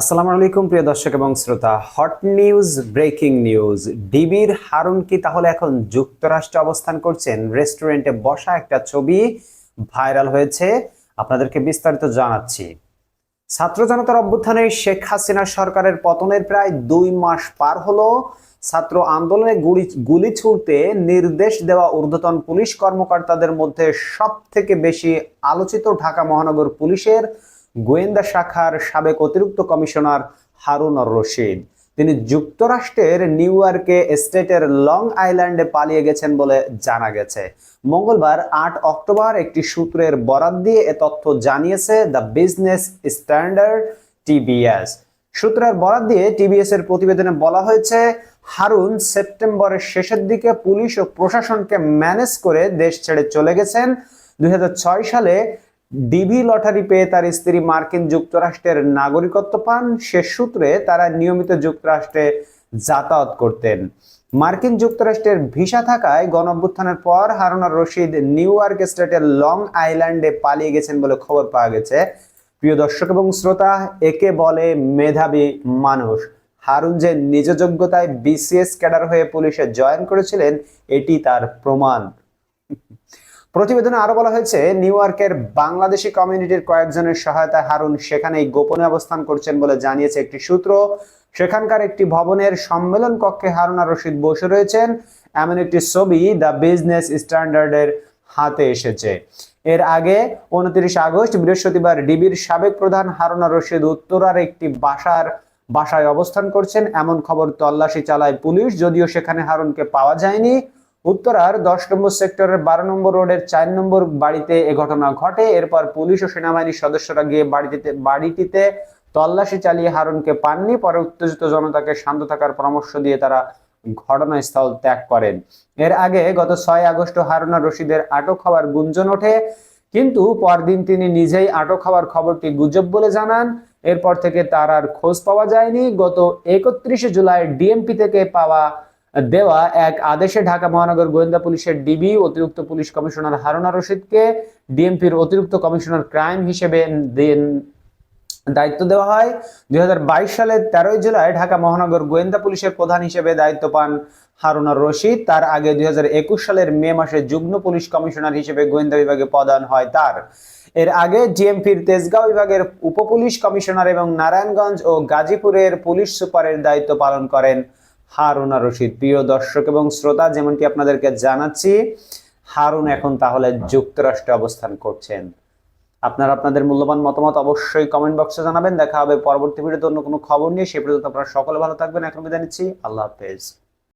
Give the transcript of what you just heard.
আসসালামু আলাইকুম, প্রিয় দর্শক এবং শ্রোতা। হট নিউজ ব্রেকিং নিউজ ডিবির হারুন কি তাহলে এখন যুক্তরাষ্ট্রে অবস্থান করছেন? রেস্টুরেন্টে বসা একটা ছবি ভাইরাল হয়েছে। আপনাদেরকে বিস্তারিত জানাচ্ছি। ছাত্র জনতার অভ্যুত্থানে শেখ হাসিনা সরকারের পতনের প্রায় দুই মাস পার হলো। ছাত্র আন্দোলনে গুলি গুলি ছুড়তে নির্দেশ দেওয়া ঊর্ধ্বতন পুলিশ কর্মকর্তাদের মধ্যে সব থেকে বেশি আলোচিত ঢাকা মহানগর পুলিশের গোয়েন্দা শাখার সাবেক অতিরিক্ত কমিশনার হারুন রশিদ। তিনি যুক্তরাষ্ট্রের নিউ ইয়র্কে স্টেটের লং আইল্যান্ডে পালিয়ে গেছেন বলে জানা গেছে। মঙ্গলবার আট অক্টোবর একটি সূত্রের বরাত দিয়ে এ তথ্য জানিয়েছে দ্য বিজনেস স্ট্যান্ডার্ড টিবিএস সূত্রের বরাত দিয়ে টিবিএস এর প্রতিবেদনে বলা হয়েছে, হারুন সেপ্টেম্বরের শেষের দিকে পুলিশ ও প্রশাসনকে ম্যানেজ করে দেশ ছেড়ে চলে গেছেন। দুই হাজার ছয় সালে ডিবি লটারি পেয়ে তার স্ত্রী মার্কিন যুক্তরাষ্ট্রের নাগরিকত্ব পান, সে সূত্রে তারা নিয়মিত যুক্তরাষ্ট্রে যাতায়াত করতেন। মার্কিন যুক্তরাষ্ট্রের ভিসা থাকায় গণঅভ্যুত্থানের পর হারুনার রশিদ নিউ ইয়র্ক স্টেটের লং আইল্যান্ডে পালিয়ে গেছেন বলে খবর পাওয়া গেছে। প্রিয় দর্শক এবং শ্রোতা, একে বলে মেধাবী মানুষ। হারুন যে নিজ যোগ্যতায় বিসিএস ক্যাডার হয়ে পুলিশে জয়েন করেছিলেন, এটি তার প্রমাণ। প্রতিবেদনে আরও বলা হয়েছে, নিউ ইয়র্কের বাংলাদেশি কমিউনিটির কয়েকজনের সহায়তায় হারুন সেখানেই গোপনে অবস্থান করছেন বলে জানিয়েছে একটি সূত্র। সেখানকার একটি ভবনের সম্মেলন কক্ষে হারুন রশিদ বসে রয়েছেন। এমন একটি ছবি দ্য বিজনেস স্ট্যান্ডার্ডের হাতে এসেছে। এর আগে উনত্রিশ আগস্ট বৃহস্পতিবার ডিবির সাবেক প্রধান হারুন রশিদ উত্তরার একটি বাসার বাসায় অবস্থান করছেন। এমন খবর তল্লাশি চালায় পুলিশ, যদিও সেখানে হারুনকে পাওয়া যায়নি। উত্তরার দশ নম্বর সেক্টরের বারো নম্বর রোডের চার নম্বর বাড়িতে এ ঘটনা ঘটে। এরপর পুলিশ ও সেনাবাহিনীর সদস্যরা গিয়ে বাড়িটিতে বাড়িটিতে তল্লাশি চালিয়ে হারুনকে পাননি। পরে উত্তেজিত জনতাকে শান্ত থাকার পরামর্শ দিয়ে তারা ঘটনাস্থল ত্যাগ করেন। এর আগে গত ছয় আগস্ট হারুনা রশিদের আটক হওয়ার গুঞ্জন ওঠে। কিন্তু পরদিন তিনি নিজেই আটক হওয়ার খবরটি গুজব বলে জানান। এরপর থেকে তার আর খোঁজ পাওয়া যায়নি। গত একত্রিশে জুলাই ডিএমপি থেকে পাওয়া দেওয়া এক আদেশে ঢাকা মহানগর গোয়েন্দা পুলিশের ডিবি, অতিরিক্ত পুলিশ কমিশনার হারুনা রশিদকে ডিএমপির অতিরিক্ত কমিশনার ক্রাইম হিসেবে দায়িত্ব দেওয়া হয়। দুই হাজার বাইশ সালের তেরোই জুলাই ঢাকা মহানগর গোয়েন্দা পুলিশের প্রধান হিসেবে দায়িত্ব পান হারুনার রশিদ। তার আগে দুই হাজার একুশ সালের মে মাসে যুগ্ম পুলিশ কমিশনার হিসেবে গোয়েন্দা বিভাগে প্রদান হয় তার। এর আগে জিএমপির তেজগাঁও বিভাগের উপপুলিশ কমিশনার এবং নারায়ণগঞ্জ ও গাজীপুরের পুলিশ সুপারের দায়িত্ব পালন করেন। হারুনা রশিদ। প্রিয় দর্শক এবং শ্রোতা, যেমনটি আপনাদেরকে জানাচ্ছি, হারুন এখন তাহলে যুক্তরাষ্ট্রে অবস্থান করছেন। আপনারা আপনাদের মূল্যবান মতামত অবশ্যই কমেন্ট বক্সে জানাবেন। দেখা হবে পরবর্তী ভিডিওতে অন্য কোনো খবর নিয়ে। সে পর্যন্ত আপনারা সকলে ভালো থাকবেন। এখন বিদায় নিচ্ছি। আল্লাহ হাফেজ।